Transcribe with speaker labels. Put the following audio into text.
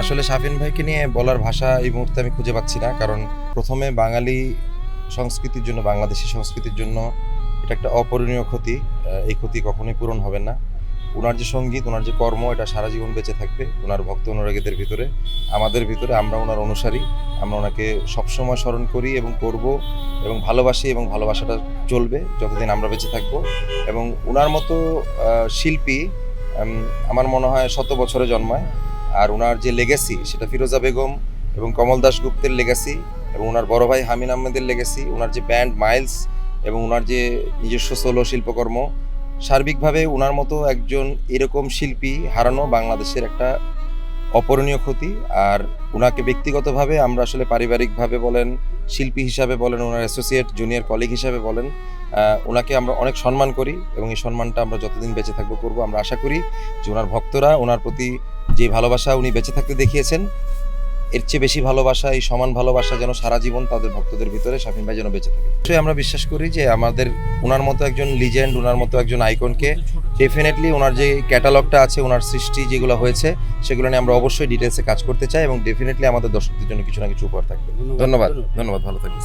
Speaker 1: আসলে শাফিন ভাইকে নিয়ে বলার ভাষা এই মুহূর্তে আমি খুঁজে পাচ্ছি না, কারণ প্রথমে বাঙালি সংস্কৃতির জন্য, বাংলাদেশি সংস্কৃতির জন্য এটা একটা অপূরণীয় ক্ষতি। এই ক্ষতি কখনোই পূরণ হবে না। ওনার যে সংগীত ওনার যে কর্ম, এটা সারা জীবন বেঁচে থাকবে। ওনার ভক্ত অনুরাগীদের ভিতরে, আমাদের ভিতরে, আমরা ওনার অনুসারী। আমরা ওনাকে সবসময় স্মরণ করি এবং করব এবং ভালোবাসি এবং ভালোবাসাটা চলবে যতদিন আমরা বেঁচে থাকব। এবং ওনার মতো শিল্পী আমার মনে হয় শত বছরে জন্মায়। আর ওনার যে লেগেসি সেটা ফিরোজা বেগম এবং কমল দাস গুপ্তের লেগেসি এবং ওনার বড় ভাই হামিন আহমেদের লেগেসি ওনার যে ব্যান্ড মাইলস এবং ওনার যে নিজস্ব সোলো শিল্পকর্ম, সার্বিকভাবে ওনার মতো একজন এরকম শিল্পী হারানো বাংলাদেশের একটা অপরণীয় ক্ষতি। আর ওনাকে ব্যক্তিগতভাবে আমরা আসলে পারিবারিকভাবে বলেন, শিল্পী হিসাবে বলেন ওনার অ্যাসোসিয়েট জুনিয়র কলিগ হিসাবে বলেন ওনাকে আমরা অনেক সম্মান করি এবং এই সম্মানটা আমরা যতদিন বেঁচে থাকব করব আমরা আশা করি যে ওনার ভক্তরা ওনার প্রতি যে ভালোবাসা উনি বেঁচে থাকতে দেখিয়েছেন এর চেয়ে বেশি ভালোবাসা এই সমান ভালোবাসা যেন সারা জীবন তাদের ভক্তদের ভিতরে শাফিন ভাই যেন বেঁচে থাকে। অবশ্যই আমরা বিশ্বাস করি যে আমাদের ওনার মতো একজন লিজেন্ড ওনার মতো একজন আইকনকে ডেফিনেটলি ওনার যে ক্যাটালগটা আছে ওনার সৃষ্টি যেগুলো হয়েছে সেগুলো নিয়ে আমরা অবশ্যই ডিটেলসে কাজ করতে চাই এবং ডেফিনেটলি আমাদের দর্শকদের জন্য কিছু না কিছু উপহার থাকবে। ধন্যবাদ। ধন্যবাদ। ভালো থাকবেন।